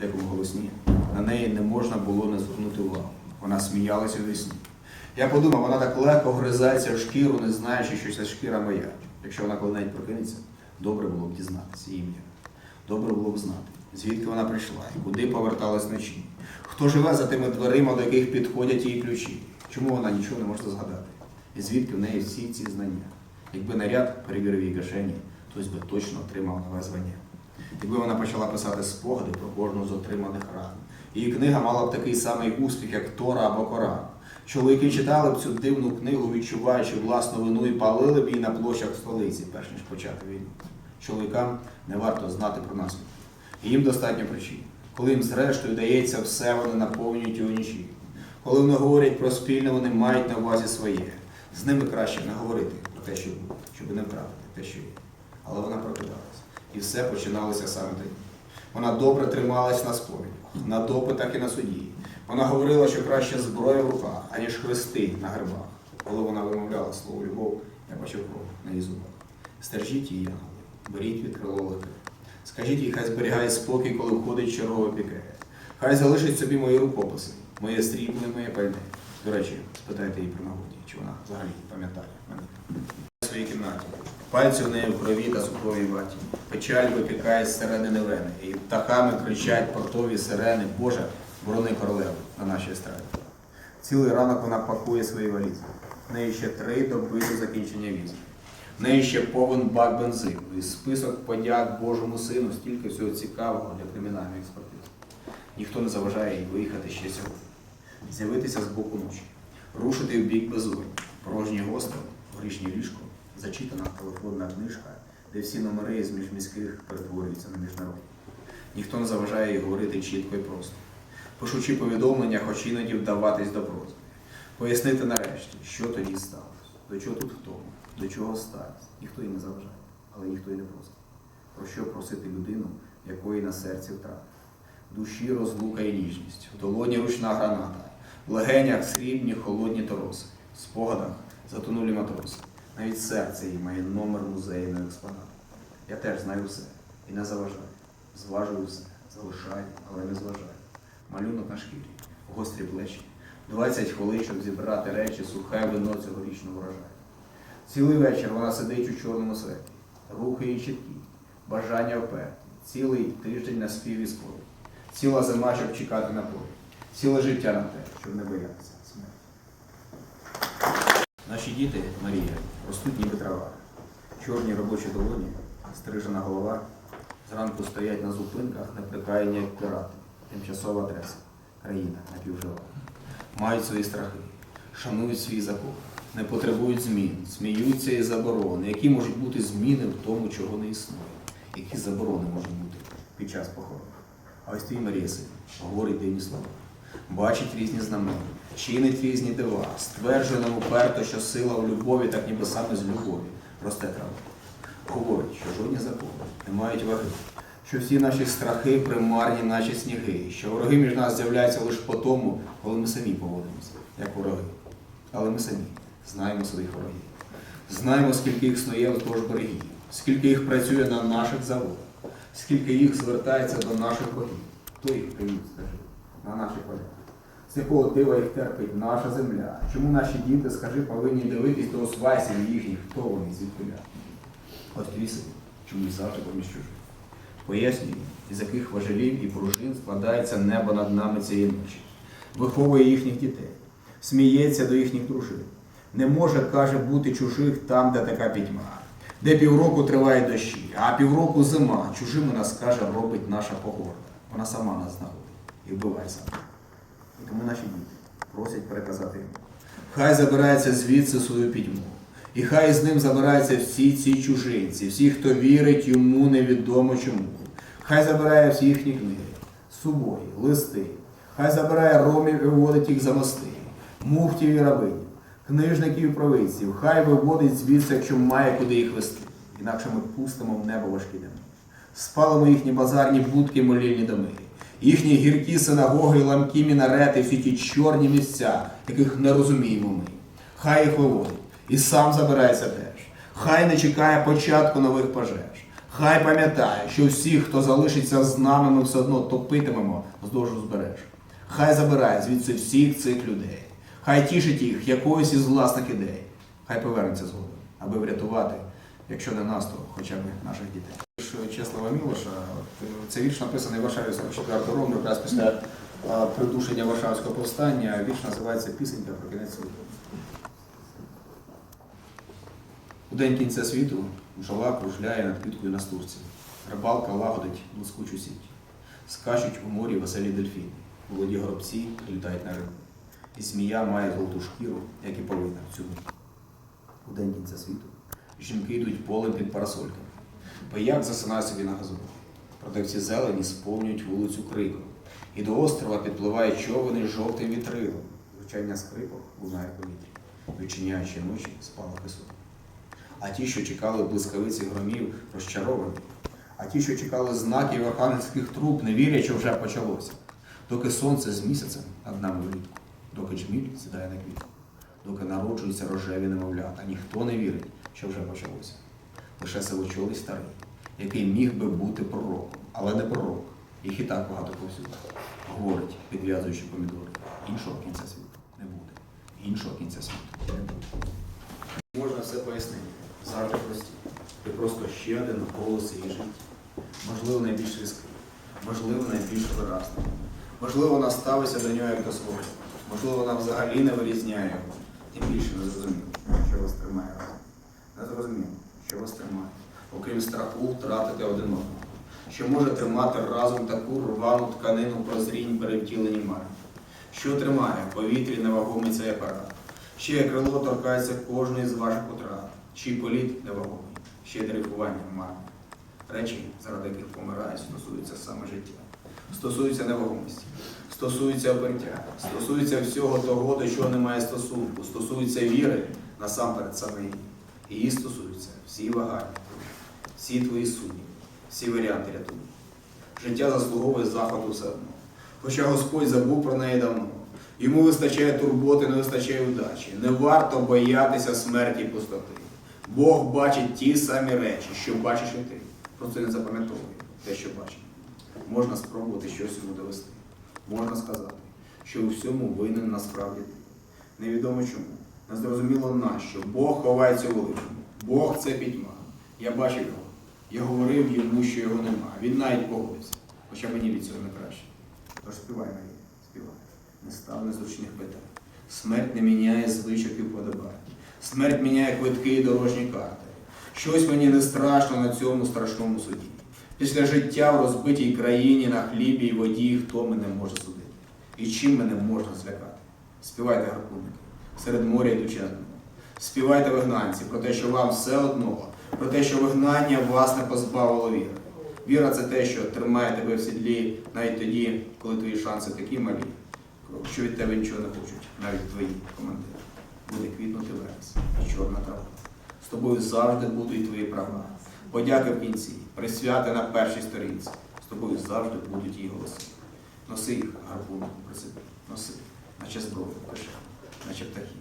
декому голосні. На неї не можна було не звернути увагу. Вона сміялася у вісні. Я подумав, вона так легко гризається в шкіру, не знаючи, що ця шкіра моя. Якщо вона коли-небудь прокинеться, добре було б дізнатися ім'я. Добре було б знати, звідки вона прийшла і куди поверталась вночі. Хто живе за тими дверима, до яких підходять її ключі? Чому вона нічого не може згадати? І звідки в неї всі ці знання? Якби наряд перевірив її кишені, хтось би точно отримав нове звання. Якби вона почала писати спогади про кожну з отриманих ран. Її книга мала б такий самий успіх, як Тора або Коран. Чоловіки читали б цю дивну книгу, відчуваючи власну вину і палили б її на площах столиці, перш ніж почати війну. Чоловікам не варто знати про наслідки. Їм достатньо причин. Коли їм зрештою дається все, вони наповнюють його нічі. Коли вони говорять про спільне, вони мають на увазі своє. З ними краще не говорити про те, що щоб не втратити те, що є. Але вона прокидалась. І все починалося саме тоді. Вона добре трималась на сповідях, на допитах і на суді. Вона говорила, що краще зброя в руках, аніж хрести на гербах. Коли вона вимовляла слово любов, я бачив кров на її зубах. Стержіть її, янголи, беріть від крило легке. Скажіть їй, хай зберігає спокій, коли входить чергове піке. Хай залишить собі мої рукописи, моє срібне, моє пальне. До речі, спитайте її про нагоді, чи вона взагалі пам'ятає мене. Своїй кімнаті. Пальці в неї в крові та цукровій ваті. Печаль випікає з середини вени. І птахами кричать портові сирени. Боже, борони королеву на нашій естраді. Цілий ранок вона пакує свої валізи. В неї ще три доби до закінчення візу. В неї ще повен бак бензину і список подяк Божому сину, стільки всього цікавого для кримінальної експертизи. Ніхто не заважає їй виїхати ще сьогодні. З'явитися з боку ночі, рушити в бік безодні, порожній гостел, горішнє ліжко, зачитана телефонна книжка, де всі номери з міжміських перетворюються на міжнародні. Ніхто не заважає їй говорити чітко і просто. Пишучи повідомлення, хоч іноді вдаватись до прози. Пояснити нарешті, що тоді сталося, до чого тут втома, до чого старість. Ніхто їй не заважає, але ніхто й не просить. Про що просити людину, якої на серці втрата? Душі розлука і ніжність, в долоні ручна граната, в легенях срібні холодні тороси, в спогадах затонулі матроси. Навіть серце її має номер музейного експонату. Я теж знаю все і не заважаю. Зважую все, залишаю, але не зважаю. Малюнок на шкірі, гострі плечі, 20 хвилин, щоб зібрати речі, сухе вино цьогорічного врожаю. Цілий вечір вона сидить у чорному світі, рухи її чіткі, бажання вперті, цілий тиждень на співі спору, ціла зима, щоб чекати на полі, ціле життя на те, щоб не боятися смерті. Наші діти, Марія, ростуть ніби трава. Чорні робочі долоні, стрижена голова, зранку стоять на зупинках, неприкаяні як пірати, тимчасова адреса, країна напівжива. Мають свої страхи, шанують свій закон, не потребують змін, сміються і заборони. Які можуть бути зміни в тому, чого не існує? Які заборони можуть бути під час похорону? А ось твій Марія син говорить дивні слова, бачить різні знамена, чинить різні дива, стверджує нам уперто, що сила в любові, так ніби саме з любові росте трава. Говорить, що жодні закони не мають ваги, що всі наші страхи примарні, наче сніги, що вороги між нас з'являються лише по тому, коли ми самі поводимося, як вороги. Але ми самі знаємо своїх ворогів. Знаємо, скільки їх снує вздовж берегів, скільки їх працює на наших заводах, скільки їх звертається до наших богів. Хто їх привів, скажи, на наших полях? З якого дива їх терпить наша земля? Чому наші діти, скажи, повинні дивитись до освайсів їхніх, хто вони звідкиля? От квіси чомусь завжди поміж чужих. Пояснюю, із яких важелів і пружин складається небо над нами цієї ночі, виховує їхніх дітей, сміється до їхніх дружин. Не може, каже, бути чужих там, де така пітьма, де півроку триває дощі, а півроку зима. Чужими нас, каже, робить наша погода. Вона сама нас знаходить і вбиває сама. Тому наші діти просять переказати йому. Хай забирається звідси свою пітьму. І хай з ним забираються всі ці чужинці, всі, хто вірить йому невідомо чому. Хай забирає всі їхні книги, сувої, листи. Хай забирає ромів і виводить їх за мости, муфтів і рабинів, книжників і провидців. Хай виводить звідси, якщо має куди їх вести. Інакше ми пустимо в небо важкі дими. Спалимо їхні базарні будки, молільні доми, їхні гіркі синагоги, ламкі мінарети, всі ті чорні місця, яких не розуміємо ми. Хай їх виводить і сам забирається теж. Хай не чекає початку нових пожеж. Хай пам'ятає, що всі, хто залишиться з нами, ми все одно топитимемо вздовж узбережжя. Хай забирає звідси всіх цих людей. Хай тішить їх якоюсь із власних ідей. Хай повернеться згодом, аби врятувати, якщо не нас, то хоча б наших дітей. Вірш Чеслава Мілоша, це вірш написаний Варшаві 44 року, якраз після придушення Варшавського повстання. Вірш називається Пісенька про кінець світу. У день кінця світу бджола кружляє над квіткою на стурці. Рибалка лагодить блискучу сіть. Скачуть у морі веселі дельфіни. У воді горобці літають на рибу. І змія має золоту шкіру, як і повинна в цю. У день кінця світу жінки йдуть полем під парасольками. Пияк засинає собі на газоні. Продавці зелені сповнюють вулицю криком. І до острова підпливають човени з жовтим вітрилом. Звучання скрипок лунає в повітрі, відчиняючи ночі спалахи сон. А ті, що чекали блискавиці громів, розчаровані. А ті, що чекали знаків архангельських труб, не вірять, що вже почалося. Доки сонце з місяцем над нами влітку, доки джміль сідає на квітку, доки народжуються рожеві немовлята, ніхто не вірить, що вже почалося. Лише сивочолий старий, який міг би бути пророком, але не пророк. Їх і так багато повсюди. Говорить, підв'язуючи помідори. Іншого кінця світу не буде. Іншого кінця світу не буде. Можна все пояснити. Завжди прості. Ти просто ще один голос її життя. Можливо, найбільш різкий, можливо, найбільш виразний. Можливо, вона ставиться до нього як до свого. Можливо, вона взагалі не вирізняє його. Тим більше не зрозуміло, що вас тримає. Не зрозуміло, що вас тримає, окрім страху втратити один одного. Що може тримати разом таку рвану тканину прозрінь перевтілені мари. Що тримає повітрі невагомий цей апарат? Ще крило торкається кожної з ваших утрат, чий політ невагомий, ще дрейфування марне. Речі, заради яких помирають, стосуються саме життя, стосуються невагомості, стосуються обертя, стосуються всього того, до чого немає стосунку, стосуються віри насамперед саме її. Її стосуються всі вагання, всі твої сумніви, всі варіанти рятунку. Життя заслуговує заходу все одно. Хоча Господь забув про неї давно. Йому вистачає турботи, не вистачає удачі. Не варто боятися смерті і пустоти. Бог бачить ті самі речі, що бачиш і ти. Просто не запам'ятовує те, що бачить. Можна спробувати щось йому довести. Можна сказати, що у всьому винен насправді ти. Невідомо чому. Незрозуміло нащо. Бог ховається у великому. Бог це пітьма. Я бачив його. Я говорив йому, що його нема. Він навіть погодився. Хоча мені від цього не краще. Тож співай Марія, співай. Не став незручних питань. Смерть не міняє звичок і вподобань. Смерть міняє квитки і дорожні карти. Щось мені не страшно на цьому страшному суді. Після життя в розбитій країні на хлібі і воді хто мене може судити? І чим мене можна злякати? Співайте, гарпунники, серед моря йдучи на. Співайте вигнанці про те, що вам все одно, про те, що вигнання вас не позбавило віри. Віра це те, що тримає тебе в сідлі навіть тоді, коли твої шанси такі малі, що від тебе нічого не хочуть, навіть твої командири. Буде квітнути верес і чорна трава. З тобою завжди будуть твої права. Подяки в кінці, присвяти на першій сторінці. З тобою завжди будуть її голоси. Носи їх гарпуном при собі, носи, наче зброю пише, наче птахи. у квітці.